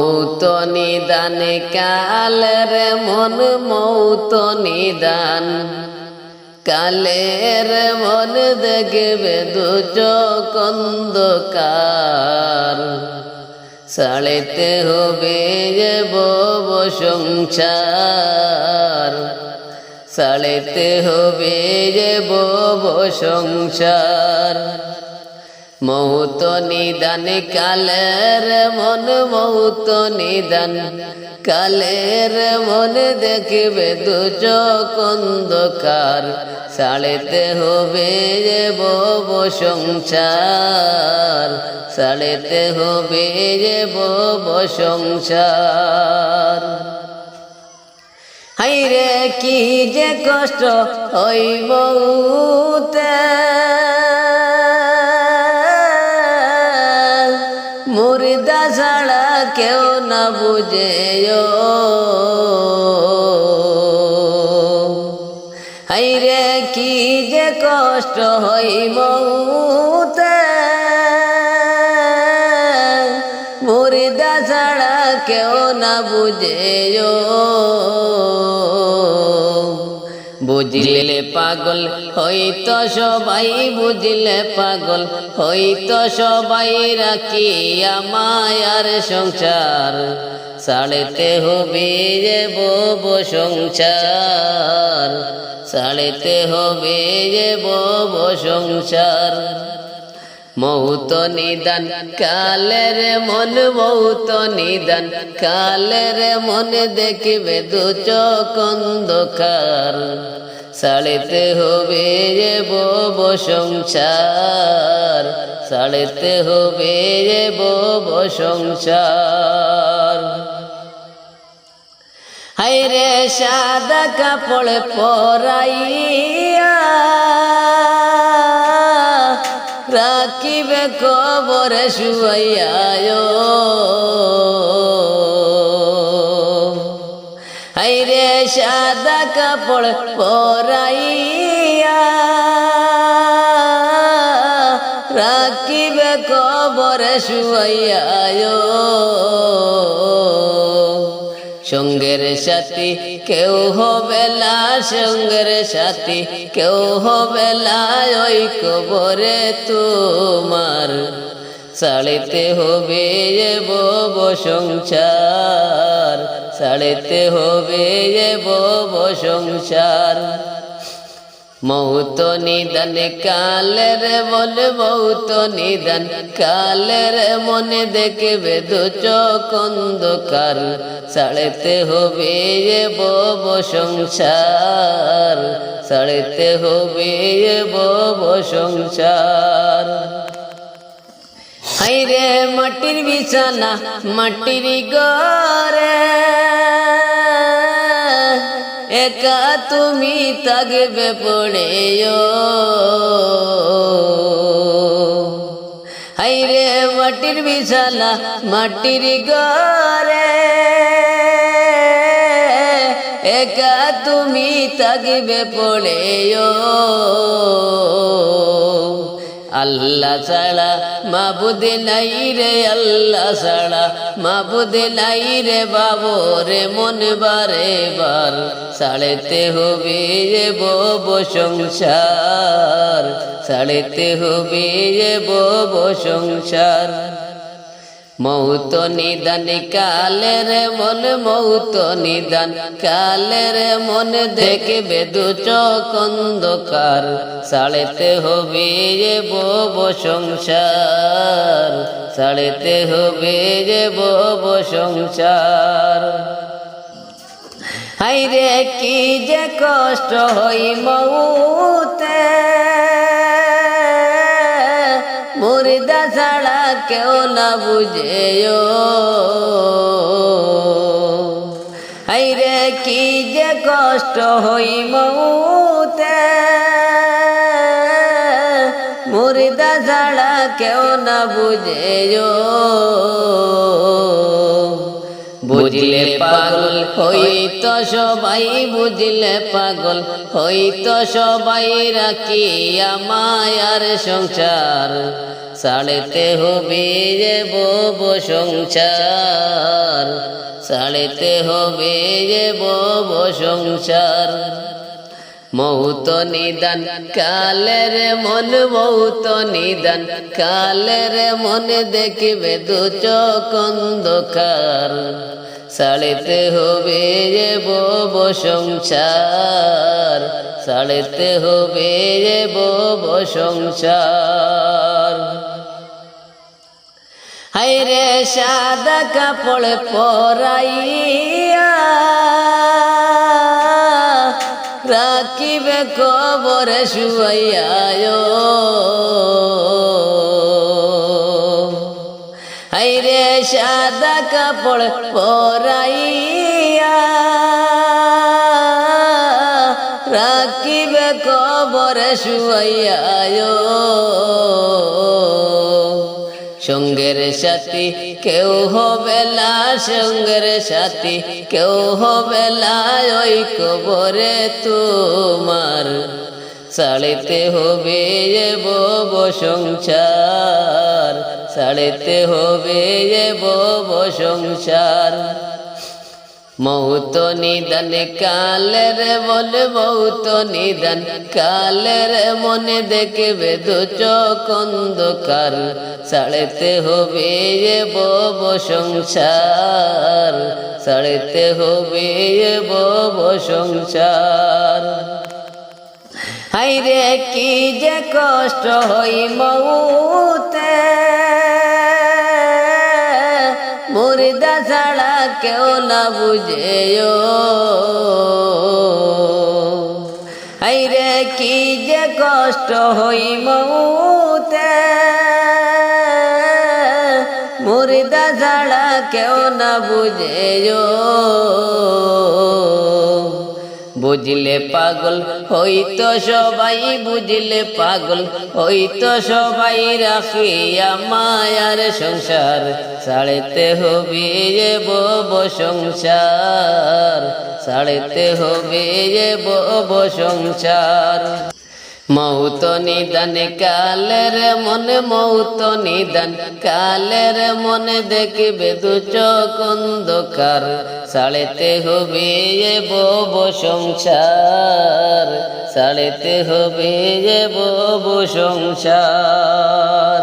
মৌত নিদান, কালের মন মৌত নিদান। কালের মন দেখবে দুটো কন্দকার সাড়েতে হবে যে বব সংসার। সাড়েতে হবে যে বব সংসার। মৌত নিদান কালের মন, মৌত নিদান কালের মন দেখবে দুচ কন্দকার সাড়েতে হবে যে বব সংসার। সাড়েতে হবে যে বব সংসার। হাইরে কি যে কষ্ট ওই বউতে মুর্দা ছাড়া কেউ না বুঝে হাইরে, কি যে কষ্ট হই মৌতে। মুর্দা ছাড়া কেউ না বুঝে বুঝলে পাগল হইতো সবাই বুঝলে পাগল হইতো সবাই রাখি মায়ার সংসার। সাড়েতে হবে যে বব সংসার। সাড়েতে হবে যে বব সংসার। মৌত নিদান, কালের মন মৌত নিদান, কালের মন দেখবে দু চকন্দকার সাড়েতে হবে যে বব সংসার সাড়েতে হবে যে বব সংসার। হাইরে সাদা কাপড় পরাইয়া, রাখিবে কবর শুয়াইয়া হাইরে সাদা কাপড় পরাইয়া রাখিবে কবর শুয়াইয়া সঙ্গের সাথী কেউ হবে না সঙ্গের সাথী কেউ হবে না ওই কবরে তোমার সাড়েতে হবে যে বব সংসার। সাড়েতে হবে যে বব সংসার। মৌত নিদান কালের মন মৌত নিদান কালের মনে দেখবে দু চকন্দকার সাড়েতে হবে যে বব সংসার, সাড়েতে হবে যে বব সংসার। হাইরে মাটির বিছানা, মাটির গরে একা তুমি তাগবে পড়ে হাইরে মাটির বিছানা মাটির গরে একা তুমি তাগবে পড়ে আল্লাহ ছাড়া মাবুদ নাই রে, আল্লাহ ছাড়া মাবুদ নাই রে, বাবু রে মন বারে বার। সাড়েতে হবে যে বব সংসার সাড়েতে হবে যে বব সংসার। মৌত নিদান কালের মন, মৌত নিদান কালের মন। দেখবে দু চকন্দকার সাড়েতে হবে যে বব সংসার, সাড়েতে হবে যে বব সংসার হাইরে কি যে কষ্ট হই মৌতে। কেউ না বুঝে হাইরে কি যে কষ্ট হই মৌতে। মুর্দা ছাড়া কেউ না বুঝে বুঝলে পাগল হইতো সবাই বুঝলে পাগল হইতো সবাই রাখি মায়ার সংসার। সাড়েতে হবে যে বব সংসার। সাড়েতে হবে যে বব সংসার। মৌত নিদান কালের মন, মৌত নিদান কালের মন দেখিবে দু চোখ অন্ধকার। সাড়েতে হবে যে বব সংসার। সাড়েতে হবে যে বব সংসার। হাইরে সাদা কাপড় পরাইয়া রাখিবে কবরে শুয়াইয়া হাইরে সাদা কাপড় পরাইয়া রাখিবে কবরে শুয়াইয়া সঙ্গের সাথী, কেউ হবে না সঙ্গের সাথী, কেউ হবে না ওই কবরে তোমার। সাড়েতে হবে যে বব সংসার, সাড়েতে হবে যে বব সংসার। মৌত নিদান কালের বল, মৌত নিদান কালের মনে দেখবে দু চোখ অন্ধকার। সাড়েতে হবে যে বব সংসার, সাড়েতে হবে যে বব সংসার। হাইরে কি যে কষ্ট হই মৌতে। মুর্দা ছাড়া কেউ না বুঝেও। রে কি যে কষ্ট হই মৌতে। মুরিদা ছাড়া কেউ না বুঝেও। বুঝলে পাগল, হইতো সবাই বুঝলে পাগল, হইতো সবাই রাখিয়া মায়ার সংসার। সাড়েতে হবে যে বব সংসার সাড়েতে হবে যে বব সংসার। মৌত নিদান কালের মনে, মৌত নিদান কালের মনে দেখবে দু চোখ অন্ধকার। সাড়েতে হবে যে বব সংসার, সাড়েতে হবে যে বব সংসার।